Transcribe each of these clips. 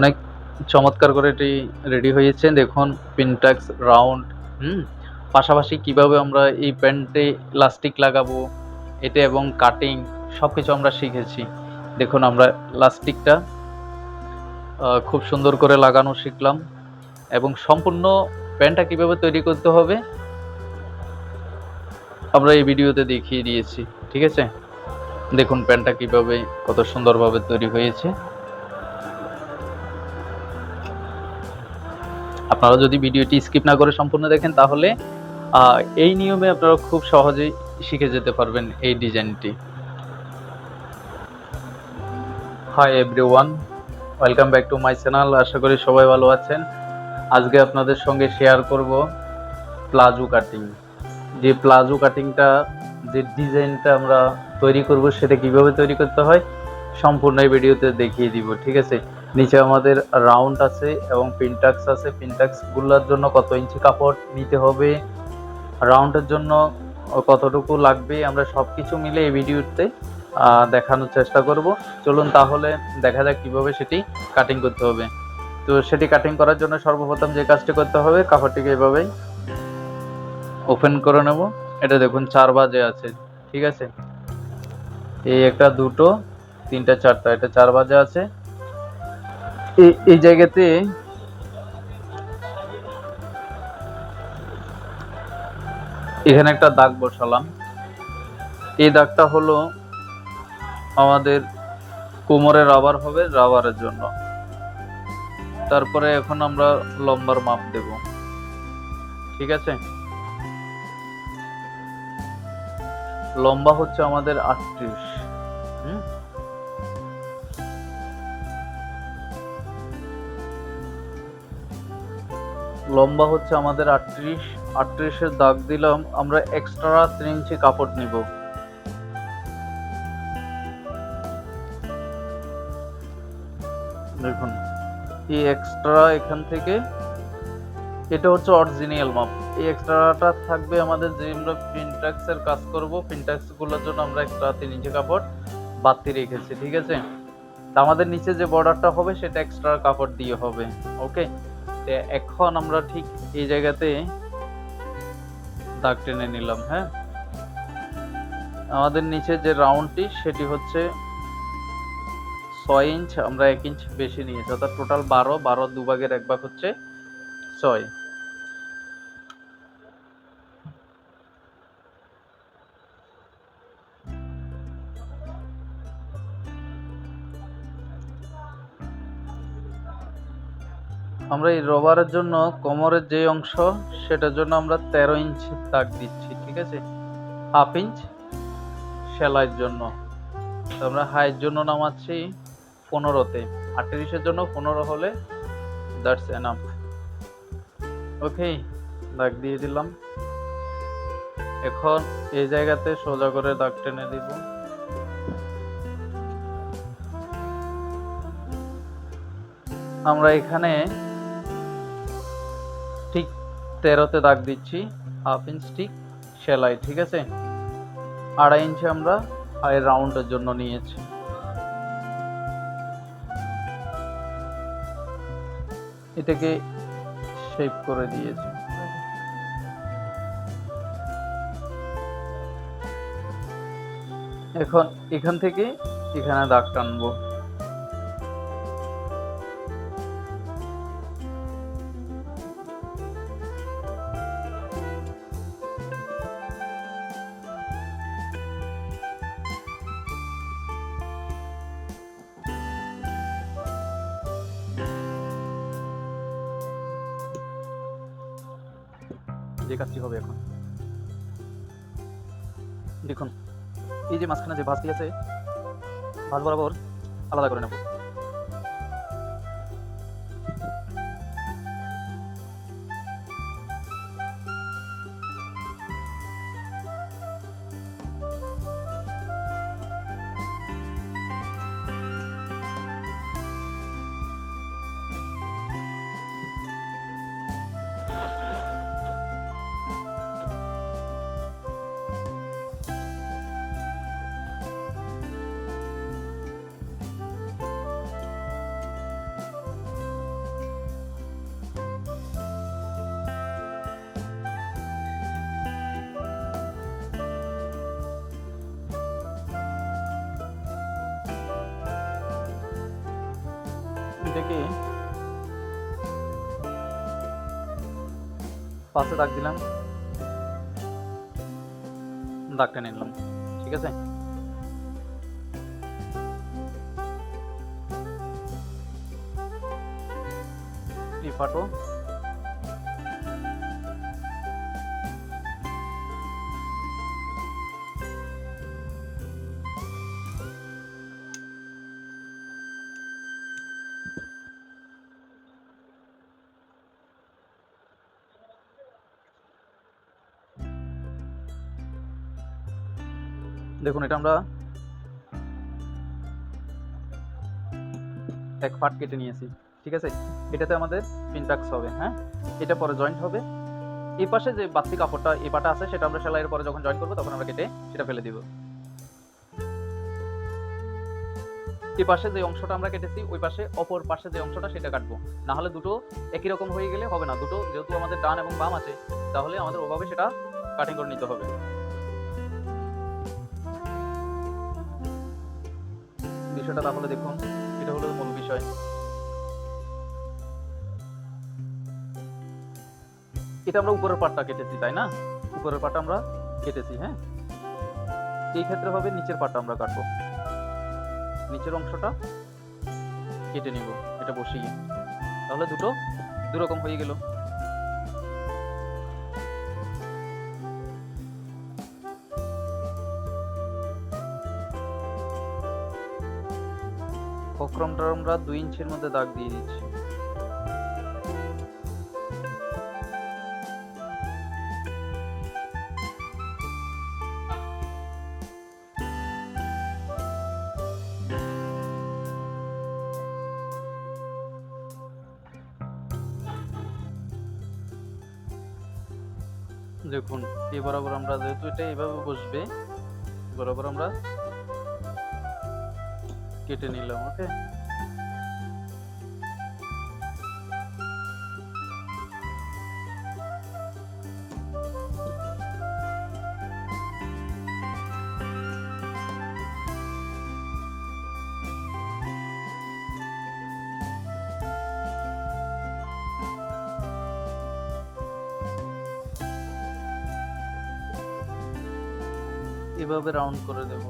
অনেক চমৎকার করে এটি রেডি হয়েছে। দেখুন পিনটাক্স রাউন্ড হুম? পাশাপাশি কীভাবে আমরা এই প্যান্টে লাস্টিক লাগাবো, এতে এবং কাটিং সব কিছু আমরা শিখেছি। দেখুন, আমরা লাস্টিকটা খুব সুন্দর করে লাগানো শিখলাম। এবং সম্পূর্ণ প্যান্টটা কীভাবে তৈরি করতে হবে, আমরা এই ভিডিওতে দেখিয়ে দিয়েছি। ঠিক আছে? দেখুন, প্যান্টটা কীভাবে কত সুন্দরভাবে তৈরি হয়েছে। আপনারা যদি ভিডিওটি স্কিপ না করে সম্পূর্ণ দেখেন, তাহলে এই নিয়মে আপনারা খুব সহজেই শিখে যেতে পারবেন এই ডিজাইনটি। Hi everyone welcome back to my channel আশা করি সবাই ভালো আছেন। আজকে আপনাদের সঙ্গে শেয়ার করব প্লাজো কাটিং যে প্লাজো কাটিংটা যে ডিজাইনটা আমরা তৈরি করব, সেটা কীভাবে তৈরি করতে হয়, সম্পূর্ণ এই ভিডিওতে দেখিয়ে দিব, ঠিক আছে? নিচে আমাদের রাউন্ড আছে এবং পিনটাক্স আছে। পিনটাক্সগুলার জন্য কত ইঞ্চি কাপড় নিতে হবে? রাউন্ডের জন্য কতটুকু লাগবে? আমরা সব কিছু মিলে এই ভিডিওতে দেখানোর চেষ্টা করব। চলুন তাহলে দেখা যাক কীভাবে সেটি কাটিং করতে হবে। তো সেটি কাটিং করার জন্য সর্বপ্রথম যে কাজটি করতে হবে, কাপড়টিকে এভাবেই ওপেন করে নেব। এটা দেখুন, চার বাজে আছে, ঠিক আছে? এই একটা দুটো, তিনটা, চারটা, এটা চার বাজে আছে। এই জায়গাতে এখানে একটা দাগ বসালাম। এই দাগটা হলো আমাদের কোমরে রাবার হবে রাবারের জন্য। তারপরে এখন আমরা লম্বার মাপ দেব। ঠিক আছে? লম্বা হচ্ছে আমাদের আটত্রিশ। হুম? লম্বা হচ্ছে আমাদের আটত্রিশ। আটত্রিশের দাগ দিলাম, আমরা এক্সট্রা তিন ইঞ্চি কাপড় নিব। দেখুন, এই এক্সট্রা এখান থেকে, এটা হচ্ছে অরিজিনাল মাপ এই এক্সট্রাটা থাকবে আমাদের যে আমরা প্রিন্টাক্স এর কাজ করব প্রিন্টাক্সগুলোর জন্য আমরা এক্সট্রা তিন ইঞ্চি কাপড় বাড়তি রেখেছি, ঠিক আছে? তা আমাদের নিচে যে বর্ডারটা হবে, সেটা এক্সট্রা কাপড় দিয়ে হবে ওকে তো এখন আমরা ঠিক এই জায়গাতে দাগ টেনে নিলাম হ্যাঁ? আমাদের নিচে যে রাউন্ডটি, সেটি হচ্ছে ছয় ইঞ্চ, আমরা এক ইঞ্চ বেশি নিয়েছি, অর্থাৎ টোটাল বারো বারো দুভাগের এক ভাগ হচ্ছে ছয়। আমরা এই রবারের জন্য কোমরের যে অংশ, সেটার জন্য আমরা তেরো ইঞ্চ দাগ দিচ্ছি, ঠিক আছে? হাফ ইঞ্চ সেলাইয়ের জন্য। আমরা হাইয়ের জন্য নামাচ্ছি পনেরোতে। আটত্রিশের জন্য পনেরো হলে দ্যাটস এনাফ। ওকে, দাগ দিয়ে দিলাম। এখন এই জায়গাতে সোজা করে দাগ টেনে দিব। আমরা এখানে তেরোতে দাগ দিচ্ছি হাফ ইঞ্চ ঠিক, সেলাই, ঠিক আছে? আড়াই ইঞ্চি আমরা আই রাউন্ডের জন্য নিয়েছি। এটাকে শেপ করে দিয়েছি। এখন এখান থেকে এখানে দাগ টানবো। ভাজটি যে ভাঁজটি আছে ভাঁজ বরাবর আলাদা করে নেব। এটা কি পাশে দাগ দিলাম। দাগটা নিলাম ঠিক আছে? এই ফাটো। দেখুন, এটা আমরা এক পার্ট কেটে নিয়েছি, ঠিক আছে? এটাতে আমাদের পিনটাক্স হবে হ্যাঁ? এটা পরে জয়েন্ট হবে। এই পাশে যে বাড়তি কাপড়টা, এই পাটা আছে, সেটা আমরা সেলাইয়ের পরে যখন জয়েন করব, তখন আমরা কেটে সেটা ফেলে দিব। এই পাশে যে অংশটা আমরা কেটেছি, ওই পাশে অপর পাশে যে অংশটা, সেটা কাটবো। না হলে দুটো একই রকম হয়ে গেলে হবে না। দুটো যেহেতু আমাদের ডান এবং বাম আছে, তাহলে আমাদের ওভাবে সেটা কাটিং করে নিতে হবে। বিষয়টা তাহলে দেখুন, এটা হলো মূল বিষয়। এটা আমরা উপরের পাটটা কেটেছি, তাই না? উপরের পাটটা আমরা কেটেছি হ্যাঁ? এই ক্ষেত্রে হবে নিচের পাটটা আমরা কাটবো। নিচের অংশটা কেটে নিব, এটা বসিয়ে। তাহলে দুটো দুরকম হয়ে গেল। বক্রমটা আমরা দুই ইঞ্চির মধ্যে দাগ দিয়ে দিচ্ছি দেখুন, এই বরাবর আমরা যেহেতু এটা এইভাবে বসবে বরাবর আমরা কেটে নিলাম ওকে এভাবে রাউন্ড করে দেব।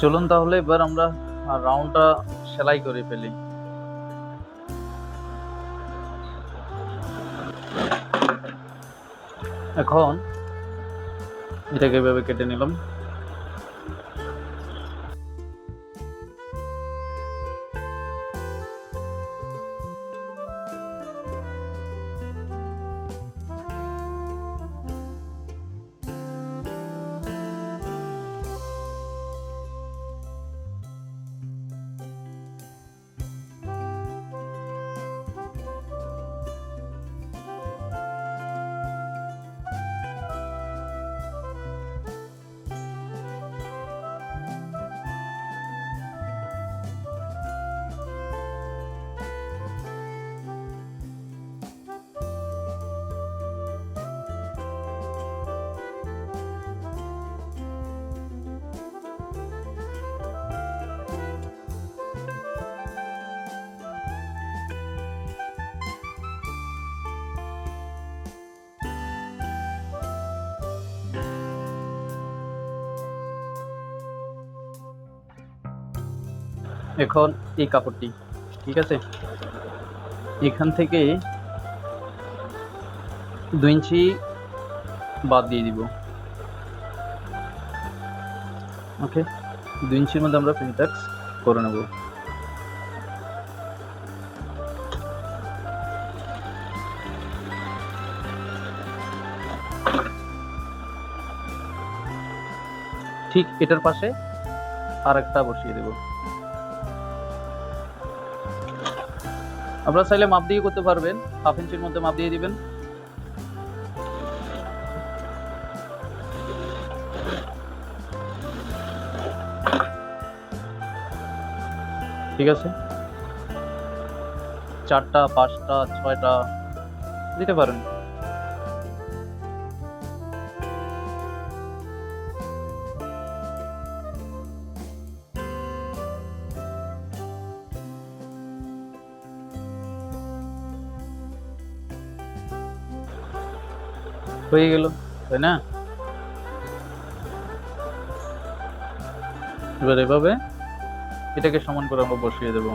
চলুন তাহলে এবার আমরা রাউন্ডটা সেলাই করে ফেলি। এখন এটাকে এভাবে কেটে নিলাম। এখন এই কাপড়টি, ঠিক আছে? এখান থেকে দুই ইঞ্চি বাদ দিয়ে দিব। ওকে দুই ইঞ্চির মধ্যে আমরা প্রিন্টাক্স করে নেব। ঠিক এটার পাশে আর একটা বসিয়ে দেব। আপনারা চাইলে মাপ দিয়ে করতে পারবেন। হাফ ইঞ্চির মধ্যে মাপ দিয়ে দিবেন। ঠিক আছে? চারটা, পাঁচটা, ছয়টা, দিতে পারেন। হয়ে গেল, তাই না? এবার এভাবে এটাকে সমান করে আমরা বসিয়ে দেব।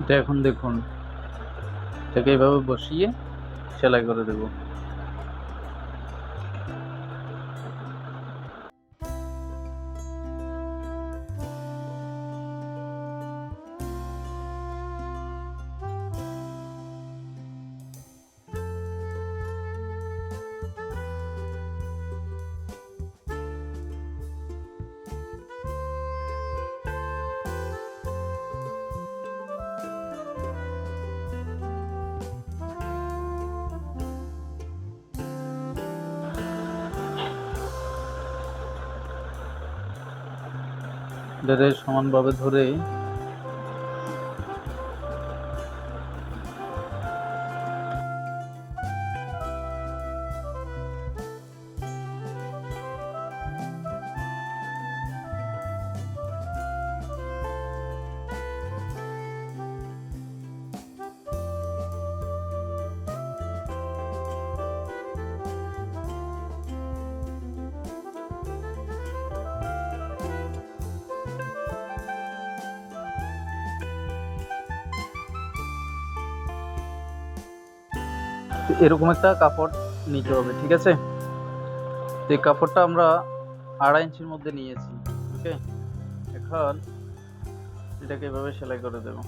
এটা এখন দেখুন, এটাকে এইভাবে বসিয়ে সেলাই করে দেব। এটাকে সমানভাবে ধরে এরকম একটা কাপড় নিতে হবে, ঠিক আছে? তো এই কাপড়টা আমরা আড়াই ইঞ্চির মধ্যে নিয়েছি ওকে এখন এটাকে এভাবে সেলাই করে দেবো।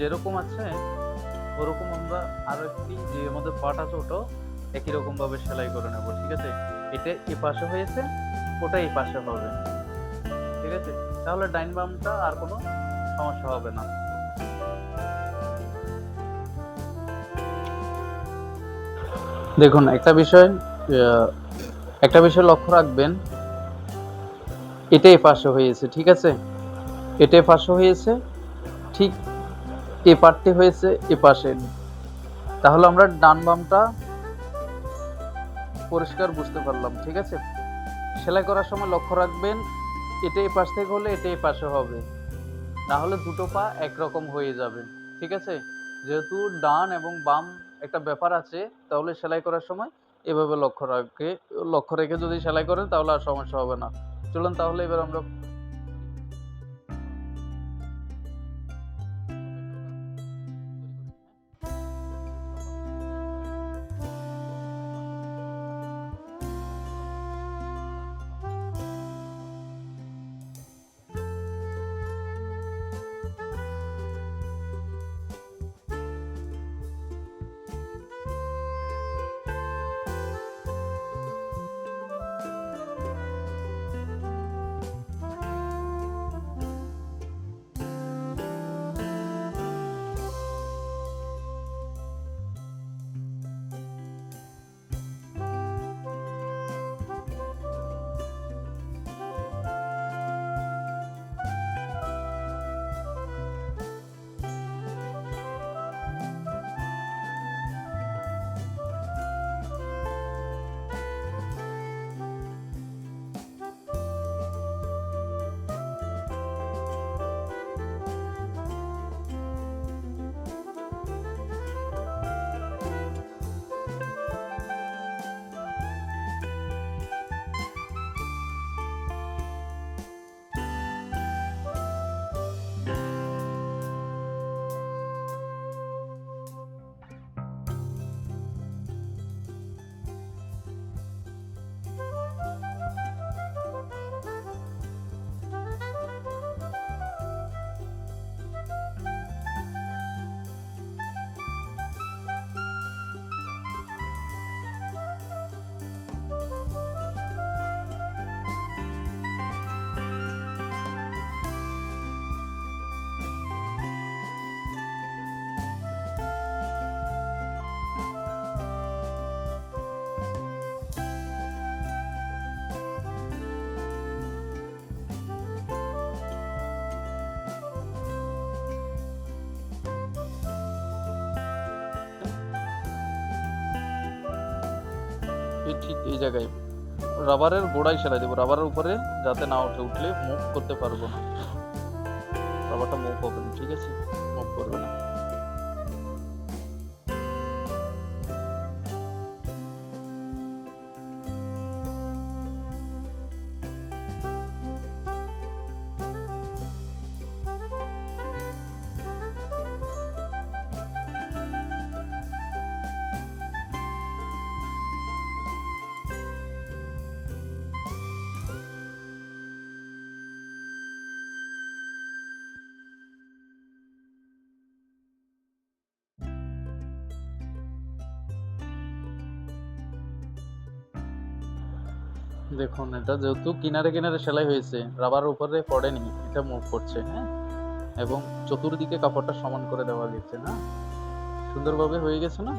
যেরকম আছে, ওরকম আমরা আরও একটি যে আমাদের পাট আছে ওটাও একই রকম ভাবে সেলাই করে নেব, ঠিক আছে? এটা এ পাশে হয়েছে, ওটা এই পাশে হবে। ঠিক আছে? তাহলে ডাইন বামটা আর কোনো সমস্যা হবে না। দেখুন, একটা বিষয় একটা বিষয় লক্ষ্য রাখবেন। এটাই পাশে হয়েছে, ঠিক আছে? এটাই পাশে হয়েছে, ঠিক এ পার্টটি হয়েছে এ পাশে তাহলে আমরা ডান বামটা পরিষ্কার বুঝতে পারলাম, ঠিক আছে? সেলাই করার সময় লক্ষ্য রাখবেন, এটা এই পাশ থেকে হলে এটা এই পাশে হবে। না হলে দুটো পা একরকম হয়ে যাবে, ঠিক আছে? যেহেতু ডান এবং বাম একটা ব্যাপার আছে, তাহলে সেলাই করার সময় এভাবে লক্ষ্য রাখে, লক্ষ্য রেখে যদি সেলাই করেন তাহলে আর সমস্যা হবে না। চলুন তাহলে এবার আমরা ঠিক এই জায়গায়। রাবারের গোড়াই সেলাই দেবো। রাবারের উপরে যাতে না উঠে উঠলে মুখ করতে পারব না। রাবারটা মুখ হবে ঠিক আছে? মুখ করবে না। দেখুন, এটা যেহেতু কিনারে কিনারে সেলাই হয়েছে, রাবার উপরে পড়েনি, এটা মুভ করছে হ্যাঁ? এবং চতুর্দিকে কাপড়টা সমান করে দেওয়া গেছে, না? সুন্দরভাবে হয়ে গেছে, না?